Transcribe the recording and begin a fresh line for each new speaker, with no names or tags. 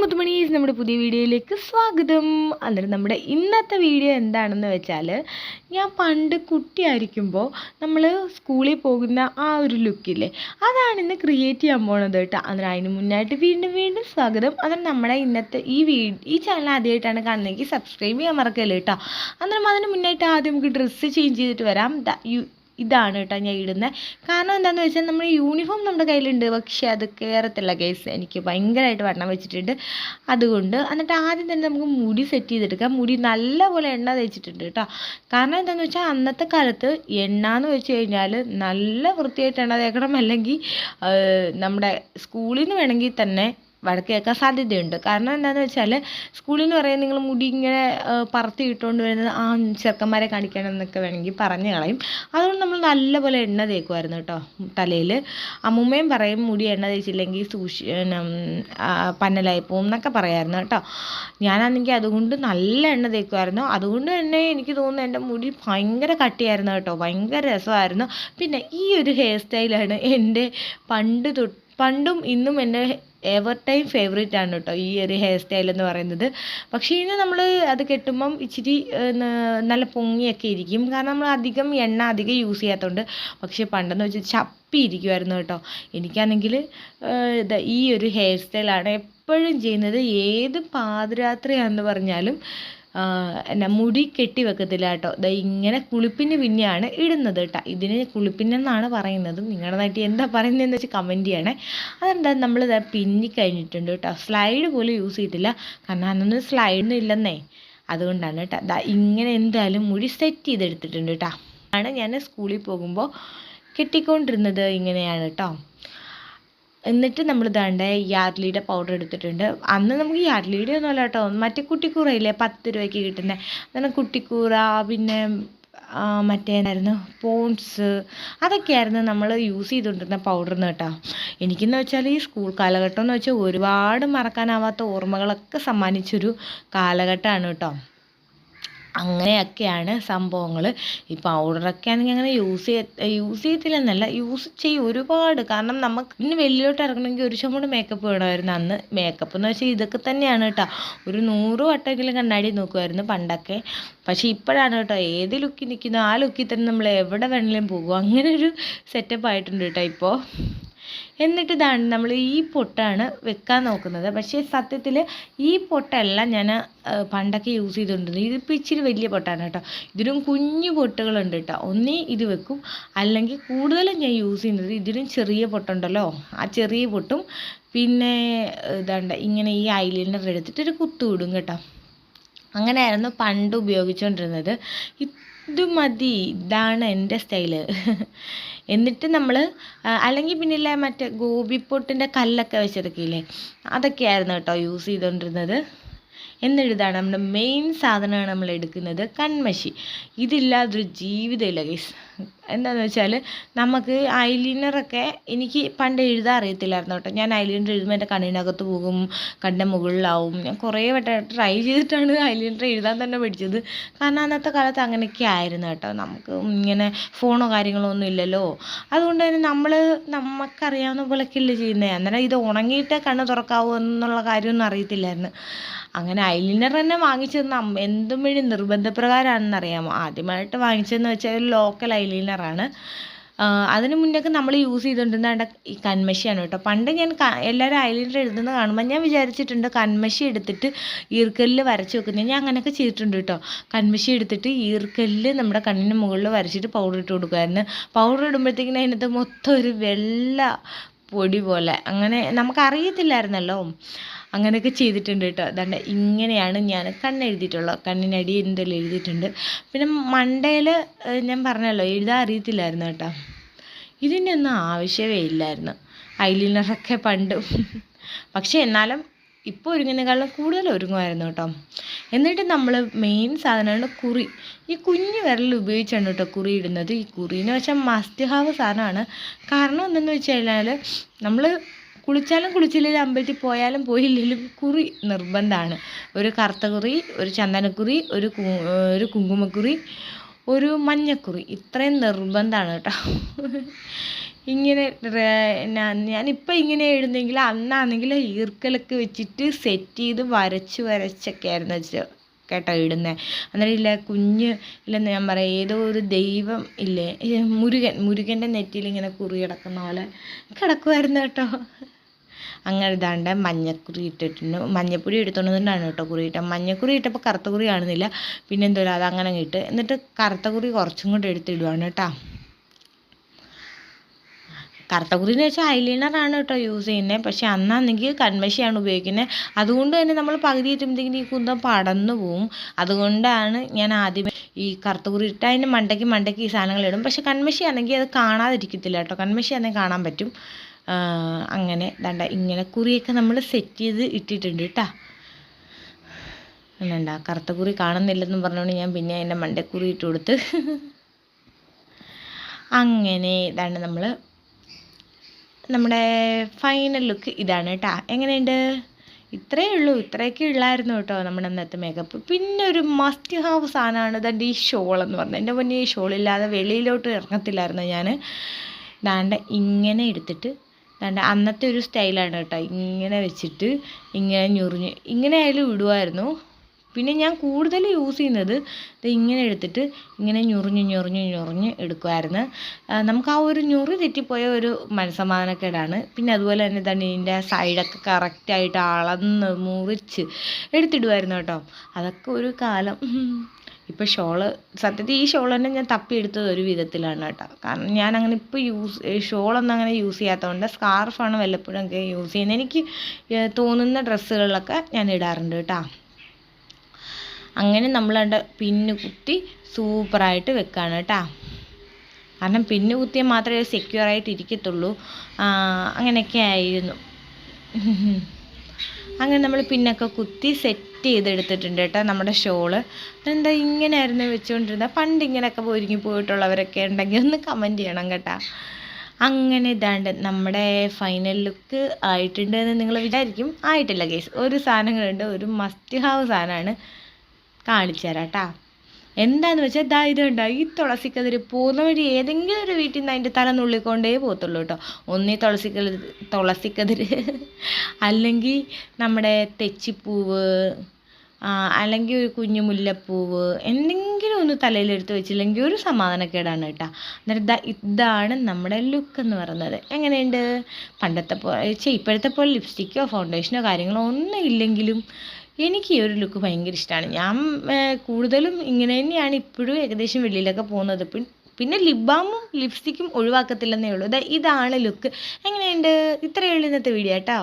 മുത്തുമണീസ് നമ്മുടെ പുതിയ വീഡിയോയിലേക്ക് സ്വാഗതം. അന്നേരം നമ്മുടെ ഇന്നത്തെ വീഡിയോ എന്താണെന്ന് വെച്ചാൽ ഞാൻ പണ്ട് കുട്ടിയായിരിക്കുമ്പോൾ നമ്മൾ സ്കൂളിൽ പോകുന്ന ആ ഒരു ലുക്കില്ലേ അതാണ് ഇന്ന് ക്രിയേറ്റ് ചെയ്യാൻ പോണത് കേട്ടോ. അന്നേരം അതിന് മുന്നായിട്ട് വീണ്ടും വീണ്ടും സ്വാഗതം. അന്നേരം നമ്മുടെ ഇന്നത്തെ ഈ വീഡിയോ ഈ ചാനൽ ആദ്യമായിട്ടാണ് കാണുന്നതെങ്കിൽ സബ്സ്ക്രൈബ് ചെയ്യാൻ മറക്കല്ലേ കേട്ടോ. അന്നേരം അതിന് മുന്നായിട്ട് ആദ്യം നമുക്ക് ഡ്രസ്സ് ചേഞ്ച് ചെയ്തിട്ട് വരാം. ഇതാണ് കേട്ടോ ഞാൻ ഇടുന്നത് കാരണം എന്താണെന്ന് വെച്ചാൽ നമ്മുടെ യൂണിഫോം നമ്മുടെ കയ്യിലുണ്ട്. പക്ഷേ അത് കയറത്തില്ല കേസ് എനിക്ക് ഭയങ്കരമായിട്ട് വണ്ണം വെച്ചിട്ടുണ്ട്. അതുകൊണ്ട് എന്നിട്ട് ആദ്യം തന്നെ നമുക്ക് മുടി സെറ്റ് ചെയ്തെടുക്കാം. മുടി നല്ലപോലെ എണ്ണ തേച്ചിട്ടുണ്ട് കേട്ടോ. കാരണം എന്താണെന്ന് വെച്ചാൽ അന്നത്തെ കാലത്ത് എണ്ണ എന്ന് വെച്ച് കഴിഞ്ഞാൽ നല്ല വൃത്തിയായിട്ട് എണ്ണ തേക്കണം. അല്ലെങ്കിൽ നമ്മുടെ സ്കൂളിൽ നിന്ന് വേണമെങ്കിൽ തന്നെ വഴക്ക് കേൾക്കാൻ സാധ്യതയുണ്ട്. കാരണം എന്താണെന്ന് വെച്ചാൽ സ്കൂളിൽ നിന്ന് പറയാൻ നിങ്ങൾ മുടി ഇങ്ങനെ പറത്തി ഇട്ടുകൊണ്ട് വരുന്നത് ആ ചെറുക്കന്മാരെ കാണിക്കണം എന്നൊക്കെ വേണമെങ്കിൽ പറഞ്ഞു കളയും. അതുകൊണ്ട് നമ്മൾ നല്ലപോലെ എണ്ണ തേക്കുമായിരുന്നു കേട്ടോ തലയിൽ അമ്മൂമ്മയും പറയും മുടി എണ്ണ തേച്ചില്ലെങ്കിൽ സൂക്ഷി പന്നലായി പോകും എന്നൊക്കെ പറയായിരുന്നു കേട്ടോ. ഞാനാണെങ്കിൽ അതുകൊണ്ട് നല്ല എണ്ണ തേക്കുമായിരുന്നു അതുകൊണ്ട് തന്നെ എനിക്ക് തോന്നുന്നു എന്റെ മുടി ഭയങ്കര കട്ടിയായിരുന്നു കേട്ടോ. ഭയങ്കര രസമായിരുന്നു. പിന്നെ ഈ ഒരു ഹെയർ സ്റ്റൈലാണ് എന്റെ പണ്ട് തൊട്ട് പണ്ടും ഇന്നും എന്റെ എവർ ടൈം ഫേവറേറ്റ് ആണ് കേട്ടോ ഈ ഒരു ഹെയർ സ്റ്റൈൽ എന്ന് പറയുന്നത്. പക്ഷേ ഇനി നമ്മൾ അത് കെട്ടുമ്പം ഇച്ചിരി നല്ല പൊങ്ങിയൊക്കെ ഇരിക്കും. കാരണം നമ്മൾ അധികം എണ്ണ അധികം യൂസ് ചെയ്യാത്തതുകൊണ്ട് പക്ഷേ പണ്ടെന്ന് വെച്ചാൽ ചപ്പി ഇരിക്കുമായിരുന്നു കേട്ടോ എനിക്കാണെങ്കിൽ ഈ ഒരു ഹെയർ സ്റ്റൈലാണ് എപ്പോഴും ചെയ്യുന്നത്. ഏത് പാതിരാത്രിയാണെന്ന് പറഞ്ഞാലും മുടി കെട്ടി വെക്കത്തില്ല കേട്ടോ. ദാ ഇങ്ങനെ കുളിപ്പിന് പിന്നെയാണ് ഇടുന്നത് കേട്ടോ. ഇതിന് കുളിപ്പിനെന്നാണ് പറയുന്നത്. നിങ്ങളുടെ നാട്ടിൽ എന്താ പറയുന്നതെന്ന് വെച്ചാൽ കമന്റ് ചെയ്യണേ. അതെന്താ നമ്മൾ ഇതാ പിന്നി കഴിഞ്ഞിട്ടുണ്ട് കേട്ടോ. സ്ലൈഡ് പോലും യൂസ് ചെയ്തില്ല കാരണം അന്നൊന്നും സ്ലൈഡൊന്നും ഇല്ലെന്നേ. അതുകൊണ്ടാണ് കേട്ടോ. ദാ ഇങ്ങനെ എന്തായാലും മുടി സെറ്റ് ചെയ്തെടുത്തിട്ടുണ്ട് കേട്ടോ. ആണ് ഞാൻ സ്കൂളിൽ പോകുമ്പോൾ കെട്ടിക്കൊണ്ടിരുന്നത് ഇങ്ങനെയാണ് കേട്ടോ. എന്നിട്ട് നമ്മൾ ഇതാണ്ട് യാഡ്ലിയുടെ പൗഡർ എടുത്തിട്ടുണ്ട്. അന്ന് നമുക്ക് യാഡ്ലിയുടെ ഒന്നുമല്ല കേട്ടോ. മറ്റേ കുട്ടിക്കൂറയില്ലേ പത്ത് രൂപയ്ക്ക് കിട്ടുന്നത് അങ്ങനെ കുട്ടിക്കൂറ പിന്നെ മറ്റേതായിരുന്നു പോൺസ് അതൊക്കെയായിരുന്നു നമ്മൾ യൂസ് ചെയ്തുകൊണ്ടിരുന്ന പൗഡർന്ന് കേട്ടോ. എനിക്കെന്ന് വെച്ചാൽ ഈ സ്കൂൾ കാലഘട്ടം എന്ന് വെച്ചാൽ ഒരുപാട് മറക്കാനാവാത്ത ഓർമ്മകളൊക്കെ സമ്മാനിച്ചൊരു കാലഘട്ടമാണ് കേട്ടോ. അങ്ങനെയൊക്കെയാണ് സംഭവങ്ങൾ ഈ പൗഡറൊക്കെ ആണെങ്കിൽ അങ്ങനെ യൂസ് ചെയ്യ യൂസ് ചെയ്യത്തില്ലെന്നല്ല യൂസ് ചെയ്യും ഒരുപാട്. കാരണം നമുക്ക് ഇന്ന് വെളിയിലോട്ട് ഇറങ്ങണമെങ്കിൽ ഒരു ചുമട് മേക്കപ്പ് വേണമായിരുന്നു. അന്ന് മേക്കപ്പ് എന്ന് വെച്ചാൽ ഇതൊക്കെ തന്നെയാണ് കേട്ടോ. ഒരു നൂറ് വട്ടമെങ്കിലും കണ്ണാടി നോക്കുമായിരുന്നു പണ്ടൊക്കെ. പക്ഷേ ഇപ്പോഴാണ് കേട്ടോ. ഏത് ലുക്കിൽ നിൽക്കുന്നു ആ ലുക്കിൽ തന്നെ നമ്മൾ എവിടെ വേണമെങ്കിലും പോകും. അങ്ങനെ ഒരു സെറ്റപ്പ് ആയിട്ടുണ്ട് കേട്ടോ ഇപ്പോൾ എന്നിട്ട് ഇതാണ് നമ്മൾ ഈ പൊട്ടാണ് വെക്കാൻ നോക്കുന്നത്. പക്ഷേ സത്യത്തിൽ ഈ പൊട്ടല്ല ഞാൻ പണ്ടൊക്കെ യൂസ് ചെയ്തുകൊണ്ടിരുന്നത്. ഇതിപ്പോൾ ഇച്ചിരി വലിയ പൊട്ടാണ് കേട്ടോ. ഇതിലും കുഞ്ഞു പൊട്ടുകളുണ്ട് കേട്ടോ. ഒന്നേ ഇത് വെക്കും. അല്ലെങ്കിൽ കൂടുതലും ഞാൻ യൂസ് ചെയ്യുന്നത് ഇതിലും ചെറിയ പൊട്ടുണ്ടല്ലോ. ആ ചെറിയ പൊട്ടും. പിന്നെ ഇതാണ്ട് ഇങ്ങനെ ഈ ഐലൈനർ എടുത്തിട്ട് ഒരു കുത്തു വിടും കേട്ടോ. അങ്ങനെയായിരുന്നു പണ്ട് ഉപയോഗിച്ചുകൊണ്ടിരുന്നത്. ഇത് മതി. ഇതാണ് എന്റെ സ്റ്റൈൽ. എന്നിട്ട് നമ്മൾ അല്ലെങ്കിൽ പിന്നില്ലേ മറ്റേ ഗോപിപ്പൊട്ടിന്റെ കല്ലൊക്കെ വെച്ചെടുക്കില്ലേ അതൊക്കെയായിരുന്നു കേട്ടോ യൂസ് ചെയ്തുകൊണ്ടിരുന്നത് എന്നിട്ടാണ് നമ്മുടെ മെയിൻ സാധനമാണ് നമ്മൾ എടുക്കുന്നത് കൺമഷി ഇതില്ലാതൊരു ജീവിതമില്ല ഗൈസ് എന്താണെന്ന് വെച്ചാൽ നമുക്ക് ഐലൈനറൊക്കെ എനിക്ക് പണ്ട് എഴുതാൻ അറിയത്തില്ലായിരുന്നു കേട്ടോ. ഞാൻ ഐലൈനർ എഴുതുമ്പോൾ എന്റെ കണ്ണിനകത്ത് പോകും കണ്ണിന്റെ മുകളിലാവും. ഞാൻ കുറേ വട്ടം ട്രൈ ചെയ്തിട്ടാണ് ഐലൈനർ എഴുതാൻ തന്നെ പഠിച്ചത്. കാരണം അന്നത്തെ കാലത്ത് അങ്ങനെയൊക്കെ ആയിരുന്നു കേട്ടോ. നമുക്ക് ഇങ്ങനെ ഫോണോ കാര്യങ്ങളോ ഒന്നും ഇല്ലല്ലോ. അതുകൊണ്ട് തന്നെ നമ്മൾ നമുക്കറിയാവുന്ന പോലെയൊക്കെയല്ലേ ചെയ്യുന്നത് അന്നേരം ഇത് ഉണങ്ങിയിട്ടേ കണ്ണ് തുറക്കാവൂ എന്നുള്ള കാര്യമൊന്നും അറിയത്തില്ലായിരുന്നു. അങ്ങനെ ഐലൈനർ തന്നെ വാങ്ങിച്ചതെന്ന് എന്തും വഴി നിർബന്ധപ്രകാരമാണെന്ന് അറിയാമോ ആദ്യമായിട്ട് വാങ്ങിച്ചതെന്ന് വെച്ചാൽ ലോക്കൽ ഐലൈനറാണ് അതിന് മുന്നൊക്കെ നമ്മൾ യൂസ് ചെയ്തുകൊണ്ടിരുന്ന ഈ കൺമഷിയാണ് കേട്ടോ. പണ്ട് ഞാൻ എല്ലാവരും ഐലൈനർ എഴുതുന്നത് കാണുമ്പോൾ ഞാൻ വിചാരിച്ചിട്ടുണ്ട് കൺമഷി എടുത്തിട്ട് ഈർക്കല്ലിൽ വരച്ച് വെക്കുന്നത് ഞാൻ അങ്ങനെയൊക്കെ ചെയ്തിട്ടുണ്ട് കേട്ടോ. കൺമഷി എടുത്തിട്ട് ഈർക്കല്ലിൽ നമ്മുടെ കണ്ണിന് മുകളിൽ വരച്ചിട്ട് പൗഡർ ഇട്ട് കൊടുക്കുമായിരുന്നു പൗഡർ ഇടുമ്പോഴത്തേക്കിനും അതിനകത്ത് മൊത്തം ഒരു വെള്ള പൊടി പോലെ. അങ്ങനെ നമുക്കറിയത്തില്ലായിരുന്നല്ലോ. അങ്ങനെയൊക്കെ ചെയ്തിട്ടുണ്ട് കേട്ടോ. അതുകൊണ്ട് ഇങ്ങനെയാണ് ഞാൻ കണ്ണെഴുതിയിട്ടുള്ളത്. കണ്ണിനടി എന്തെല്ലാം എഴുതിയിട്ടുണ്ട്. പിന്നെ മണ്ടയിൽ ഞാൻ പറഞ്ഞല്ലോ എഴുതാൻ അറിയത്തില്ലായിരുന്നു കേട്ടോ. ഇതിന്റെ ഒന്നും ആവശ്യമേ ഇല്ലായിരുന്നു. ഐലിനറൊക്കെ പണ്ട്. പക്ഷേ എന്നാലും ഇപ്പോൾ ഒരുങ്ങുന്നതിനേക്കാളും കൂടുതൽ ഒരുങ്ങുമായിരുന്നു കേട്ടോ. എന്നിട്ട് നമ്മൾ മെയിൻ സാധനമാണ് കുറി. ഈ കുഞ്ഞു വിരൽ ഉപയോഗിച്ചാണ് കേട്ടോ കുറി ഇടുന്നത്. ഈ കുറി വെച്ചാൽ മസ്റ്റ് ഹാവ് സാധനമാണ്. കാരണം എന്തെന്ന് വെച്ച് കഴിഞ്ഞാൽ നമ്മൾ കുളിച്ചാലും കുളിച്ചില്ലെങ്കിലും അമ്പലത്തിൽ പോയാലും പോയില്ലെങ്കിലും കുറി നിർബന്ധമാണ്. ഒരു കറുത്ത കുറി ഒരു ചന്ദനക്കുറി ഒരു ഒരു കുങ്കുമക്കുറി ഒരു മഞ്ഞക്കുറി. ഇത്രയും നിർബന്ധമാണ് കേട്ടോ. ഇങ്ങനെ ഞാനിപ്പോൾ ഇങ്ങനെ എഴുതുന്നെങ്കിൽ അന്നാണെങ്കിൽ ഈർക്കലൊക്കെ വെച്ചിട്ട് സെറ്റ് ചെയ്ത് വരച്ച് വരച്ചൊക്കെ ആയിരുന്നു കേട്ടോ ഇടുന്നത് അന്നേരം ഇല്ല കുഞ്ഞ് ഇല്ലെന്ന് ഞാൻ പറയാം ഏതോ ഒരു ദൈവം ഇല്ലേ മുരുകൻ മുരുകന്റെ നെറ്റിയിൽ ഇങ്ങനെ കുറി കിടക്കുന്ന പോലെ കിടക്കുമായിരുന്നു കേട്ടോ. അങ്ങനെ ഇതാണ്ട് മഞ്ഞക്കുറി ഇട്ടിട്ടുണ്ട്. മഞ്ഞപ്പൊടി എടുത്തോണ്ട് വന്നിട്ടാണ് കേട്ടോ കുറി ഇട്ടത്. മഞ്ഞക്കുറി ഇട്ടപ്പോൾ കറുത്ത കുറി കാണുന്നില്ല. പിന്നെ എന്തോ അത് അങ്ങനെ ഇട്ട് എന്നിട്ട് കറുത്ത കുറി കുറച്ചും കൂടെ എടുത്തിടുവാണ് കേട്ടോ. കറുത്ത കുറി എന്ന് വെച്ചാൽ ഐലൈനറാണ് കേട്ടോ യൂസ് ചെയ്യുന്നത്. പക്ഷെ അന്നാണെങ്കിൽ കൺമഷിയാണ് ഉപയോഗിക്കുന്നത്. അതുകൊണ്ട് തന്നെ നമ്മൾ പകുതി എത്തുമ്പോഴത്തേക്കും ഈ കുന്തം പടന്നു പോവും. അതുകൊണ്ടാണ് ഞാൻ ആദ്യമേ ഈ കറുത്ത കുറി ഇട്ട് അതിന്റെ മണ്ടയ്ക്ക് മണ്ടയ്ക്ക് ഈ സാധനങ്ങൾ ഇടും. പക്ഷെ കൺമഷി ആണെങ്കിൽ അത് കാണാതിരിക്കത്തില്ല കേട്ടോ. കൺമഷി ആണെങ്കിൽ കാണാൻ പറ്റും. അങ്ങനെ ദണ്ട ഇങ്ങനെ കുറിയൊക്കെ നമ്മൾ സെറ്റ് ചെയ്ത് ഇട്ടിട്ടുണ്ട് കേട്ടോ വേണ്ട കറുത്ത കുറി കാണുന്നില്ലെന്ന് പറഞ്ഞുകൊണ്ട് ഞാൻ പിന്നെ അതിന്റെ മണ്ടക്കുറി ഇട്ട് കൊടുത്ത്. അങ്ങനെ ഇതാണ് നമ്മൾ നമ്മുടെ ഫൈനൽ ലുക്ക് ഇതാണ് കേട്ടോ എങ്ങനെയുണ്ട്? ഇത്രയേ ഉള്ളൂ ഇത്രയൊക്കെ ഉള്ളായിരുന്നു കേട്ടോ നമ്മുടെ അന്നത്തെ മേക്കപ്പ് പിന്നെ ഒരു മസ്റ്റ് ഹാവ് സാധനമാണ് ഇതെന്റെ ഈ ഷോൾ എന്ന് പറഞ്ഞത്. എന്റെ മുന്നേ ഈ ഷോളില്ലാതെ വെളിയിലോട്ട് ഇറങ്ങത്തില്ലായിരുന്നു ഞാൻ ദാണ്ട ഇങ്ങനെ എടുത്തിട്ട് ദാണ്ട അന്നത്തെ ഒരു സ്റ്റൈലാണ് കേട്ടോ. ഇങ്ങനെ വെച്ചിട്ട് ഇങ്ങനെ ഞൊറിഞ്ഞ് ഇങ്ങനെ ആയാലും ഇടുമായിരുന്നു പിന്നെ ഞാൻ കൂടുതൽ യൂസ് ചെയ്യുന്നത് ഇത് ഇങ്ങനെ എടുത്തിട്ട് ഇങ്ങനെ ഞൊറിഞ്ഞ് ഞൊറിഞ്ഞ് ഞൊറിഞ്ഞ് എടുക്കുമായിരുന്നു നമുക്ക് ആ ഒരു ഞൊറി തെറ്റിപ്പോയ ഒരു മനസ്സമാധാനക്കേടാണ്. പിന്നെ അതുപോലെ തന്നെ തന്നെ ഇതിന്റെ സൈഡൊക്കെ കറക്റ്റായിട്ട് അളന്ന് മുറിച്ച് എടുത്തിടുമായിരുന്നു കേട്ടോ. അതൊക്കെ ഒരു കാലം. ഇപ്പോൾ ഷോൾ സത്യത്തിൽ ഈ ഷോൾ തന്നെ ഞാൻ തപ്പിയെടുത്തത് ഒരു വിധത്തിലാണ് കേട്ടോ. കാരണം ഞാൻ അങ്ങനെ ഇപ്പോൾ യൂസ് ഷോളൊന്നും അങ്ങനെ യൂസ് ചെയ്യാത്തതുകൊണ്ട് സ്കാർഫാണ് വല്ലപ്പോഴും ഒക്കെ യൂസ് ചെയ്യുന്നത്. എനിക്ക് തോന്നുന്ന ഡ്രസ്സുകളിലൊക്കെ ഞാൻ ഇടാറുണ്ട് കേട്ടോ. അങ്ങനെ നമ്മളണ്ട് പിന്ന് കുത്തി സൂപ്പറായിട്ട് വെക്കാണ് കേട്ടോ. കാരണം പിന്ന് കുത്തിയാൽ മാത്രമേ സെക്യൂർ ആയിട്ട് ഇരിക്കത്തുള്ളൂ. അങ്ങനെയൊക്കെ ആയിരുന്നു. അങ്ങനെ നമ്മൾ പിന്നൊക്കെ കുത്തി സെറ്റ് ചെയ്തെടുത്തിട്ടുണ്ട് കേട്ടോ നമ്മുടെ ഷോൾ. എന്താ ഇങ്ങനെയായിരുന്നു വെച്ചുകൊണ്ടിരുന്നത് പണ്ട് ഇങ്ങനെയൊക്കെ ഒരുങ്ങി പോയിട്ടുള്ളവരൊക്കെ ഉണ്ടെങ്കിൽ ഒന്ന് കമന്റ് ചെയ്യണം കേട്ടോ. അങ്ങനെ ഇതാണ്ട് നമ്മുടെ ഫൈനൽ ലുക്ക് ആയിട്ടുണ്ട് എന്ന് നിങ്ങൾ വിചാരിക്കും. ആയിട്ടില്ല കേസ് ഒരു സാധനങ്ങളുണ്ട് ഒരു മസ്റ്റ് ഹാവ് സാധനമാണ് കാണിച്ചു തരാം കേട്ടോ. എന്താന്ന് വെച്ചാൽ ദാ ഇത് കണ്ടോ? ഈ തുളസിക്കതിര് പോകുന്ന വഴി ഏതെങ്കിലും ഒരു വീട്ടിൽ നിന്ന് അതിന്റെ തല നുള്ളിക്കൊണ്ടേ പോകത്തുള്ളൂ കേട്ടോ. ഒന്നീ തുളസിക്കതിര് തുളസിക്കതിര് അല്ലെങ്കിൽ നമ്മുടെ തെച്ചിപ്പൂവ് അല്ലെങ്കിൽ ഒരു കുഞ്ഞു മുല്ലപ്പൂവ് എന്തെങ്കിലും ഒന്ന് തലയിലെടുത്ത് വെച്ചില്ലെങ്കിൽ ഒരു സമാധാനക്കേടാണ് കേട്ടോ. അന്നേരം ഇതാ ഇതാണ് നമ്മുടെ ലുക്ക് എന്ന് പറയുന്നത്. എങ്ങനെയുണ്ട്? പണ്ടത്തെ പോലെ ഇപ്പോഴത്തെ പോലെ ലിപ്സ്റ്റിക്കോ ഫൗണ്ടേഷനോ കാര്യങ്ങളോ ഒന്നും ഇല്ലെങ്കിലും എനിക്ക് ഈ ഒരു ലുക്ക് ഭയങ്കര ഇഷ്ടമാണ് ഞാൻ കൂടുതലും ഇങ്ങനെ തന്നെയാണ് ഇപ്പോഴും ഏകദേശം വെളിയിലൊക്കെ പോകുന്നത്. പിന്നെ ലിപ് ബാമും ലിപ്സ്റ്റിക്കും ഒഴിവാക്കത്തില്ലെന്നേ ഉള്ളൂ. ഇതാണ് ലുക്ക് എങ്ങനെയുണ്ട്? ഇത്രയേ ഉള്ളൂ ഇന്നത്തെ വീഡിയോ കേട്ടോ